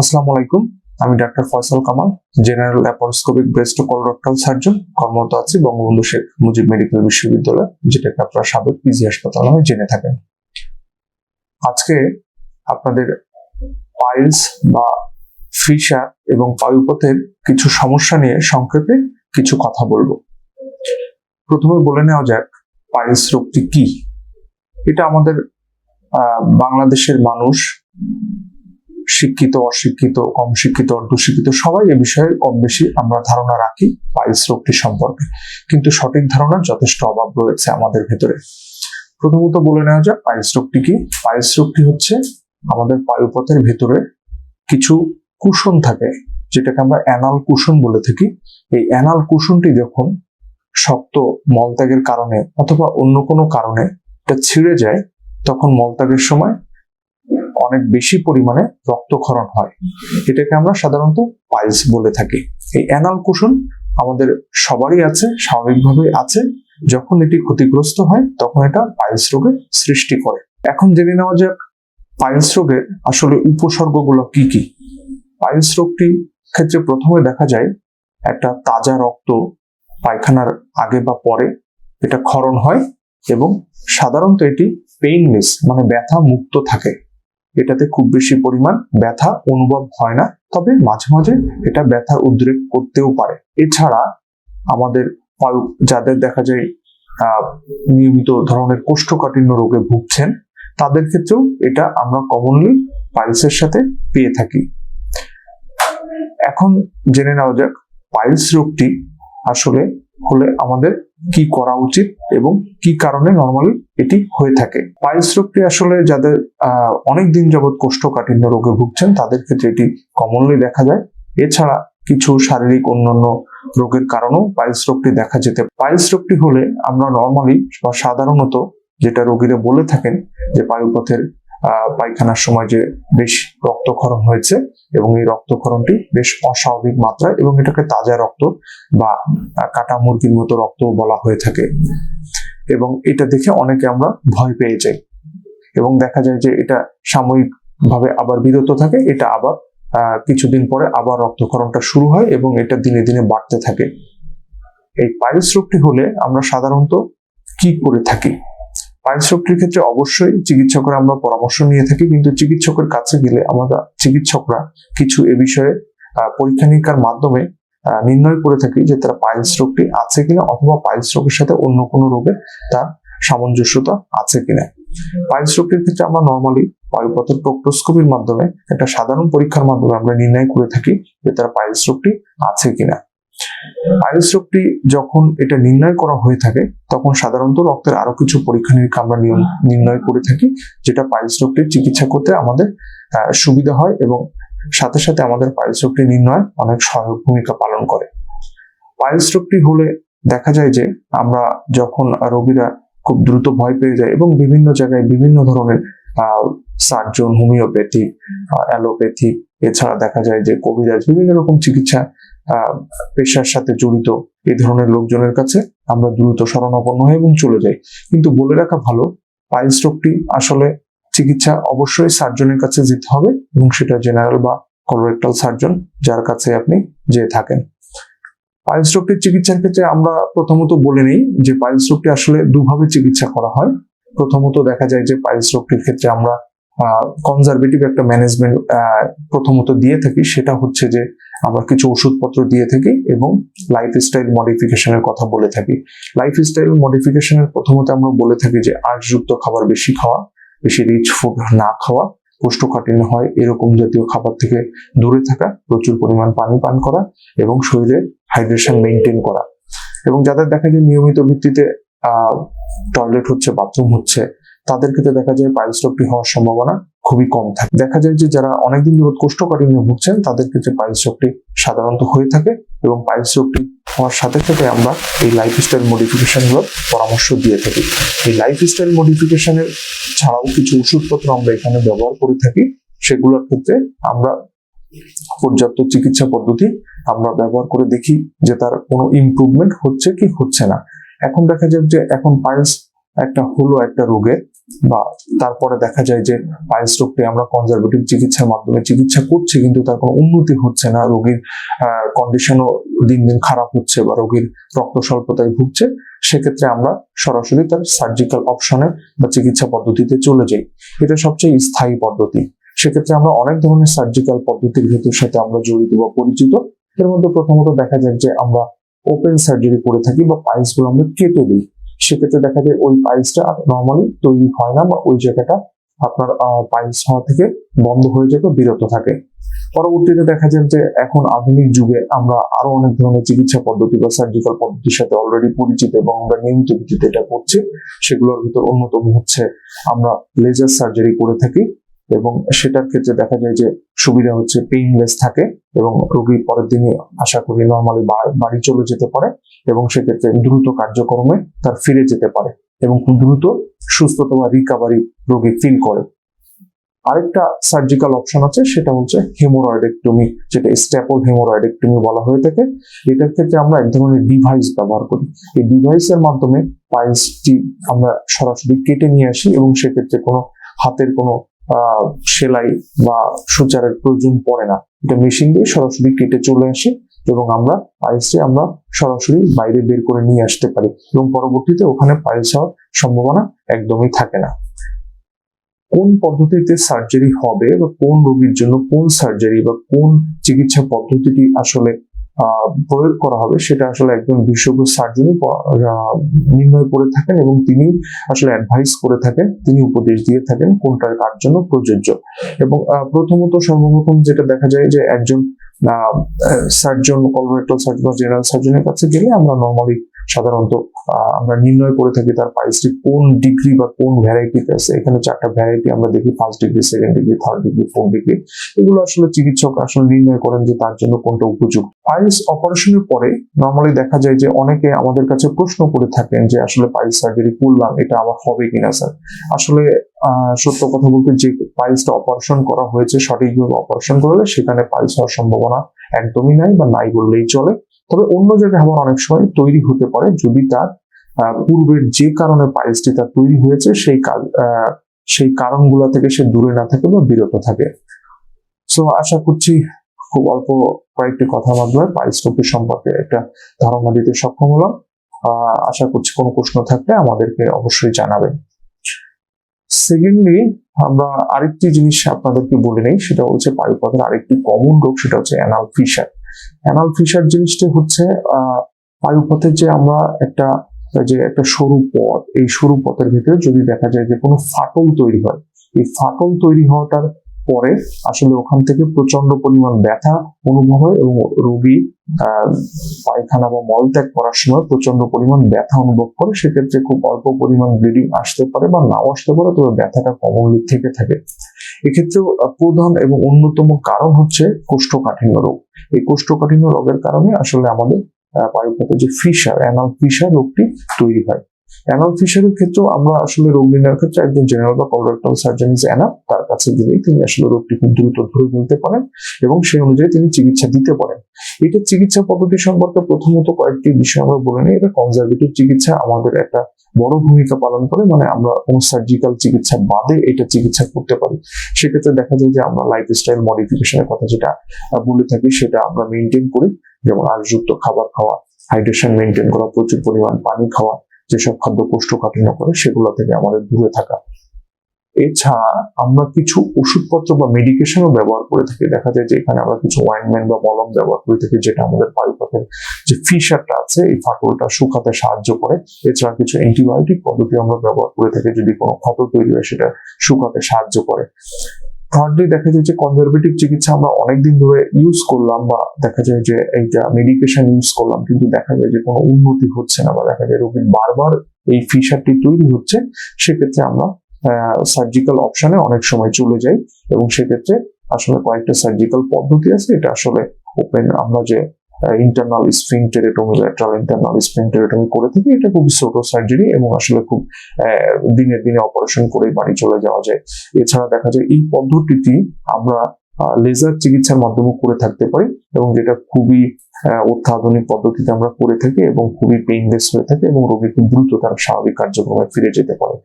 আসসালামু আলাইকুম। আমি doctor Faisal Kamal general laparoscopic breast colorectal surgeon কর্মরত আছি বঙ্গবন্ধু শেখ মুজিব মেডিকেল বিশ্ববিদ্যালয়, যেটাকে আপনারা সাবেক পিজি হাসপাতাল নামে জেনে থাকেন। আজকে আপনাদের পাইলস বা ফিশার এবং পায়ুপথের কিছু সমস্যা নিয়ে সংক্ষেপে কিছু কথা বলব। প্রথমে বলে নেওয়া যাক পাইলস রোগটি কি? এটা আমাদের বাংলাদেশের মানুষ শিক্ষিত, অশিক্ষিত, কম শিক্ষিত অর্ধশিক্ষিত সবাই এ বিষয়ে কম বেশি আমরা ধারণা রাখি পাইলস রোগটি সম্পর্কে। কিন্তু সঠিক ধারণার যথেষ্ট অভাব রয়েছে আমাদের ভেতরে। প্রথমত বলে নেওয়া যাক পাইলস রোগটি কি? পাইলস রোগটি হচ্ছে আমাদের পায়ুপথের ভেতরে কিছু কুশন থাকে, যেটাকে আমরা অ্যানাল কুশন বলে থাকি। এই অ্যানাল কুশনটি যখন শক্ত মলত্যাগের কারণে অথবা অন্য কোনো কারণে এটা ছিঁড়ে যায়, তখন মলত্যাগের সময় অনেক বেশি পরিমাণে রক্তক্ষরণ হয়। এটাকে আমরা সাধারণত পাইলস বলে থাকি। এই অ্যানাল কুশন আমাদের সবারই আছে, স্বাভাবিকভাবে আছে। যখন এটি ক্ষতিগ্রস্ত হয়, তখন এটা পাইলস রোগের সৃষ্টি করে। এখন জেনে নেওয়া যাক পাইলস রোগের আসলে উপসর্গগুলো কি কি? পাইলস রোগটি ক্ষেত্রে প্রথমে দেখা যায় একটা তাজা রক্ত পায়খানার আগে বা পরে এটা ক্ষরণ হয় এবং সাধারণত এটি পেইনলেস মানে ব্যথা মুক্ত থাকে। এটাতে খুব বেশি পরিমাণ ব্যথা অনুভব হয় না, তবে মাঝে মাঝে এটা ব্যথার উদ্রেক করতেও পারে। এছাড়া আমাদের যাদের দেখা যায় নিয়মিত ধরনের কোষ্ঠকাঠিন্য রোগে ভুগছেন, তাদের ক্ষেত্রেও এটা আমরা কমনলি পাইলসের সাথে পেয়ে থাকি। এখন জেনে নেওয়া যাক পাইলস রোগটি আসলে হলে আমাদের কি করা উচিত এবং কি কারণে নর্মালি এটি হয়ে থাকে। পাইলস রোগটি আসলে যাদের অনেক দিন যাবৎ কোষ্ঠকাঠিন্য রোগে ভুগছেন তাদের ক্ষেত্রে এটি কমনলি দেখা যায়। এছাড়া কিছু শারীরিক অন্যান্য রোগের কারণেও পাইলস রোগটি দেখা যেতে পাইলস রোগটি হলে আমরা নর্মালি বা সাধারণত যেটা রোগীরা বলে থাকেন যে পায়ুপথের আহ, পায়খানার সময় যে বেশ রক্তক্ষরণ হয়েছে এবং এই রক্তক্ষরণটি বেশ অস্বাভাবিক মাত্রায় এবং এটাকে তাজা রক্ত বা কাটা মুরগির মতো রক্ত বলা হয়ে থাকে। এবং এটা দেখে অনেকে আমরা ভয় পেয়ে যাই। এবং দেখা যায় যে এটা সাময়িক ভাবে আবার বিরত থাকে, এটা আবার কিছুদিন পরে আবার রক্তক্ষরণটা শুরু হয় এবং এটা দিনে দিনে বাড়তে থাকে। এই পাইলস রোগটি হলে আমরা সাধারণত কি করে থাকি? পাইলস রোগটির ক্ষেত্রে অবশ্যই চিকিৎসকের আমরা পরামর্শ নিয়ে থাকি, কিন্তু চিকিৎসকের কাছে গেলে আমরা চিকিৎসকরা কিছু এ বিষয়ে পরীক্ষা নিরীক্ষার মাধ্যমে নির্ণয় করে থাকি যে তারা পাইলস রোগটি আছে কিনা অথবা পাইলস রোগের সাথে অন্য কোনো রোগের তার সামঞ্জস্যতা আছে কিনা। পাইলস রোগটির ক্ষেত্রে আমরা নর্মালি বায়ুপথের প্রক্টোস্কোপির মাধ্যমে একটা সাধারণ পরীক্ষার মাধ্যমে আমরা নির্ণয় করে থাকি যে তার পাইলস রোগটি আছে কিনা। পাইলস রোগটি যখন এটা নির্ণয় করা হয়ে থাকে, তখন সাধারণত রক্তের আরও কিছু পরীক্ষা নিরীক্ষা আমরা নির্ণয় করে থাকি, যেটা পাইলস চিকিৎসা করতে আমাদের সুবিধা হয় এবং সাথে সাথে আমাদের পাইলস নির্ণয় অনেক সহায়ক ভূমিকা পালন করে। পাইলস হলে দেখা যায় যে আমরা যখন রোগীরা খুব দ্রুত ভয় পেয়ে যায় এবং বিভিন্ন জায়গায় বিভিন্ন ধরনের সার্জন, হোমিওপ্যাথি অ্যালোপ্যাথি, এছাড়া দেখা যায় যে কবিরাজ বিভিন্ন রকম চিকিৎসা পেশার সাথে জড়িত এই ধরনের লোকজনের কাছে আমরা দ্রুত শরণাপন্ন হই এবং চলে যাই। কিন্তু বলে রাখা ভালো, পাইলস রোগটি আসলে চিকিৎসা অবশ্যই সার্জনের কাছে যেতে হবে এবং সেটা জেনারেল বা কলোরেক্টাল সার্জন যার কাছে আপনি যেয়ে থাকেন। পাইলস রোগটির চিকিৎসার ক্ষেত্রে আমরা প্রথমত বলে নিই যে পাইলস রোগটি আসলে দুভাবে চিকিৎসা করা হয়। প্রথমত দেখা যায় যে পাইলস রোগটির ক্ষেত্রে আমরা কনজারভেটিভ একটা ম্যানেজমেন্ট প্রথমত দিয়ে থাকি। সেটা হচ্ছে যে আমরা কিছু ওষুধপত্র দিয়ে থাকি এবং লাইফস্টাইল মডিফিকেশনের কথা বলে থাকি। লাইফস্টাইল মডিফিকেশনের প্রথমত আমরা বলে থাকি যে আর্টযুক্ত খাবার বেশি খাওয়া, বেশি রিচ ফুড না খাওয়া, কোষ্ঠকাঠিন্য হয়, এরকম জাতীয় খাবার থেকে দূরে থাকা, প্রচুর পরিমাণ পানি পান করা এবং শরীরে হাইড্রেশন মেনটেন করা। এবং যাদের দেখা যায় নিয়মিত ভিত্তিতে টয়লেট হচ্ছে বাথরুম হচ্ছে তাদের ক্ষেত্রে দেখা যায় পাইলস রোগটি হওয়ার সম্ভাবনা খুবই কম থাকে। দেখা যায় যে যারা অনেকদিন যাবত কোষ্ঠকাঠিন্য ভুগছেন, তাদের ক্ষেত্রে পাইলস রোগটি সাধারণত হয়ে থাকে এবং পাইলস রোগটি হওয়ার সাথে সাথে আমরা এই লাইফস্টাইল মডিফিকেশনগুলোর পরামর্শ দিয়ে থাকি। এই লাইফস্টাইল মডিফিকেশনের ছাড়াও কিছু ওষুধপত্র আমরা এখানে ব্যবহার করে থাকি। সেগুলোর ক্ষেত্রে আমরা পর্যাপ্ত চিকিৎসা পদ্ধতি আমরা ব্যবহার করে দেখি যে তার কোনো ইমপ্রুভমেন্ট হচ্ছে কি হচ্ছে না। এখন দেখা যাক যে এখন পাইলস একটা হলো একটা রোগে বা তারপরে দেখা যায় যে পাইলস রোগটি আমরা কনজারভেটিভ চিকিৎসার মাধ্যমে চিকিৎসা করছি, কিন্তু তার কোনো উন্নতি হচ্ছে না। রোগীর কন্ডিশনও দিন দিন খারাপ হচ্ছে বা রোগীর রক্ত স্বল্পতায় ভুগছে, সেক্ষেত্রে আমরা সরাসরি তার সার্জিক্যাল অপশনে বা চিকিৎসা পদ্ধতিতে চলে যাই। এটা সবচেয়ে স্থায়ী পদ্ধতি। সেক্ষেত্রে আমরা অনেক ধরনের সার্জিক্যাল পদ্ধতির ভেতর সাথে আমরা জড়িত বা পরিচিত। এর মধ্যে প্রথমত দেখা যায় যে আমরা ওপেন সার্জারি করে থাকি বা পাইলসগুলো আমরা কেটে দিই। সেক্ষেত্রে দেখা যায় ওই পাইলসটা নর্মালি তৈরি হয় না বা ওই জায়গাটা আপনার পাইলস হওয়া থেকে বন্ধ হয়ে যাবে বিরত থাকে। পরবর্তীতে দেখা যায় যে এখন আধুনিক যুগে আমরা আরও অনেক ধরনের চিকিৎসা পদ্ধতি বা সার্জিক্যাল পদ্ধতির সাথে অলরেডি পরিচিত এবং আমরা নিয়মিত ভিত্তিতে এটা করছি, সেগুলোর ভিতর অন্যতম হচ্ছে আমরা লেজার সার্জারি করে থাকি। এবং সেটার ক্ষেত্রে দেখা যায় যে সুবিধা হচ্ছে পেইনলেস থাকে এবং রোগী পরের দিনে আশা করি নর্মালি বাড়ি চলে যেতে পারে এবং সেক্ষেত্রে দ্রুত কার্যক্রমে তার ফিরে যেতে পারে এবং খুব দ্রুত সুস্থতা বা রিকাভারি রোগী ফিল করে। আরেকটা সার্জিক্যাল অপশন আছে, সেটা হচ্ছে হেমোরয়েডেক্টমি যেটা স্ট্যাপল হেমোরয়েডেক্টমি বলা হয়ে থাকে। এটার ক্ষেত্রে আমরা এক ধরনের ডিভাইস ব্যবহার করি। এই ডিভাইসের মাধ্যমে পাইলসটি আমরা সরাসরি কেটে নিয়ে আসি এবং সেক্ষেত্রে কোনো হাতের কোনো সেলাই বা সূচারের প্রয়োজন পড়ে না। এটা মেশিন দিয়ে সরাসরি কেটে চলে আসে এবং আমরা পাইলসটি আমরা সরাসরি বাইরে বের করে নিয়ে আসতে পারি এবং পরবর্তীতে ওখানে পাইলস হওয়ার সম্ভাবনা একদমই থাকে না। কোন পদ্ধতিতে সার্জারি হবে বা কোন রোগীর জন্য কোন সার্জারি বা কোন চিকিৎসা পদ্ধতিটি আসলে প্রয়োগ করা হবে, সেটা আসলে একজন বিশেষজ্ঞ সার্জনই নির্ণয় করে থাকেন এবং তিনি আসলে অ্যাডভাইস করে থাকেন, তিনি উপদেশ দিয়ে থাকেন কোনটা কার জন্য প্রযোজ্য। এবং প্রথমত সর্বপ্রথম যেটা দেখা যায় যে একজন সার্জন কলোরেক্টাল সার্জন জেনারেল সার্জনের কাছে গেলে আমরা নর্মালি সাধারণত আমরা নির্ণয় করে থাকি তার পাইলসটি কোন ডিগ্রি বা কোন ভ্যারাইটিতে আছে এখানে চারটা ভ্যারাইটি আমরা দেখি first degree second degree third degree fourth degree এগুলো আসলে চিকিৎসক আসলে নির্ণয় করেন যে তার জন্য কোনটা উপযুক্ত। পাইলস অপারেশনের পরে নর্মালি দেখা যায় যে অনেকে আমাদের কাছে প্রশ্ন করে থাকেন যে আসলে পাইলস সার্জারি করলাম, এটা আমার হবে কিনা স্যার আসলে সত্য কথা বলতে যে পাইলসটা অপারেশন করা হয়েছে, সঠিকভাবে অপারেশন করলে সেখানে পাইলস হওয়ার সম্ভাবনা একদমই নাই বা নাই বললেই চলে। তবে অন্য জায়গায় আবার অনেক সময় তৈরি হতে পারে যদি তার পূর্বের যে কারণে পাইলসটি তার তৈরি হয়েছে, সেই সেই কারণগুলো থেকে সে দূরে না থাকে বা বিরত থাকে। সো আশা করছি খুব অল্প কয়েকটি কথার মাধ্যমে পাইলস রোগের সম্পর্কে একটা ধারণা দিতে সক্ষম হলাম। আশা করছি কোনো প্রশ্ন থাকলে আমাদেরকে অবশ্যই জানাবেন। সেকেন্ডলি আমরা আরেকটি জিনিস আপনাদেরকে বলে নেই, সেটা হচ্ছে পায়ুপথের আরেকটি কমন রোগ, সেটা হচ্ছে অ্যানাল ফিশার অ্যানাল ফিশার জিনিসটা হচ্ছে বায়ুপথের যে আমরা একটা, যে একটা সরু পথ, এই সরু পথের ভিতরে যদি দেখা যায় যে কোনো ফাটল তৈরি হয়, এই ফাটল তৈরি হওয়াটার পরে আসলে ওখান থেকে প্রচণ্ড পরিমাণ ব্যথা অনুভব হয় এবং রোগী পায়খানা বা মলত্যাগ করার সময় প্রচণ্ড পরিমাণ ব্যথা অনুভব করে। সেক্ষেত্রে খুব অল্প পরিমাণ ব্লিডিং আসতে পারে বা নাও আসতে পারে তবে ব্যথাটা কমনলি থেকে থাকে। এক্ষেত্রেও আহ, প্রধান এবং অন্যতম কারণ হচ্ছে কোষ্ঠকাঠিন্য রোগ। এই কোষ্ঠকাঠিন্য রোগের কারণে আসলে আমাদের পায়ুপথে যে ফিশার অ্যানাল ফিশার রোগটি তৈরি হয়। অ্যানাল ফিশারের ক্ষেত্রেও আমরা আসলে রোগ নির্ণয়ের ক্ষেত্রে একজন জেনারেল বা কলোরেক্টাল সার্জন ইজ তার কাছে গেলেই তিনি আসলে রোগটি খুব দ্রুত ধরে ফেলতে পারেন এবং সেই অনুযায়ী তিনি চিকিৎসা দিতে পারেন। এটা চিকিৎসা পদ্ধতি সম্পর্কে প্রথমত কয়েকটি বিষয় আমরা বলে নিই। এটা কনজারভেটিভ চিকিৎসা, আমাদের একটা বড় ভূমিকা পালন করে মানে আমরা কোনো সার্জিক্যাল চিকিৎসা বাদে এটা চিকিৎসা করতে পারি। সেক্ষেত্রে দেখা যায় যে আমরা লাইফস্টাইল মডিফিকেশনের কথা যেটা বলে থাকি, সেটা আমরা মেনটেন করি। যেমন আশযুক্ত খাবার খাওয়া হাইড্রেশন মেনটেন করা, প্রচুর পরিমাণ পানি খাওয়া যেসব খাদ্য কোষ্ঠকাঠিন্য করে সেগুলো থেকে আমাদের দূরে থাকা। এছাড়া আমরা কিছু ওষুধপত্র বা মেডিকেশনও ব্যবহার করে থাকি। দেখা যায় যে এখানে আমরা কিছু ওয়াইনম্যান বা মলম ব্যবহার করে থাকি, যেটা আমাদের পায়ুপথের যে ফিশারটা আছে, এই ফাটলটা শুকাতে সাহায্য করে। এছাড়া কিছু অ্যান্টিবায়োটিক পদ্ধতি আমরা ব্যবহার করে থাকি, যদি কোনো ক্ষত তৈরি হয় সেটা শুকাতে সাহায্য করে। থার্ডলি দেখা যায় যে কনজারভেটিভ চিকিৎসা আমরা অনেকদিন ধরে ইউজ করলাম বা দেখা যায় যে এইটা মেডিকেশন ইউজ করলাম, কিন্তু দেখা যায় যে কোনো উন্নতি হচ্ছে না বা দেখা যায় রোগীর বারবার এই ফিসারটি তৈরি হচ্ছে, সেক্ষেত্রে আমরা সার্জিক্যাল অপশনে অনেক সময় চলে যাই এবং সেক্ষেত্রে আসলে কয়েকটা সার্জিক্যাল পদ্ধতি আছে, এটা আসলে ওপেন আমরা যে internal sphincterotomy lateral internal sphincterotomy করে থাকি। এটা খুবই ছোট সার্জারি এবং আসলে খুব দিনের দিনে অপারেশন করেই বাড়ি চলে যাওয়া যায়। এছাড়া দেখা যায় এই পদ্ধতিটি আমরা লেজার চিকিৎসার মাধ্যমে করে থাকতে পারি এবং যেটা খুবই অত্যাধুনিক পদ্ধতিতে আমরা করে থাকি এবং খুবই পেইনলেস হয়ে থাকে এবং রোগী খুব দ্রুত তার স্বাভাবিক কার্যক্রমে ফিরে যেতে পারে।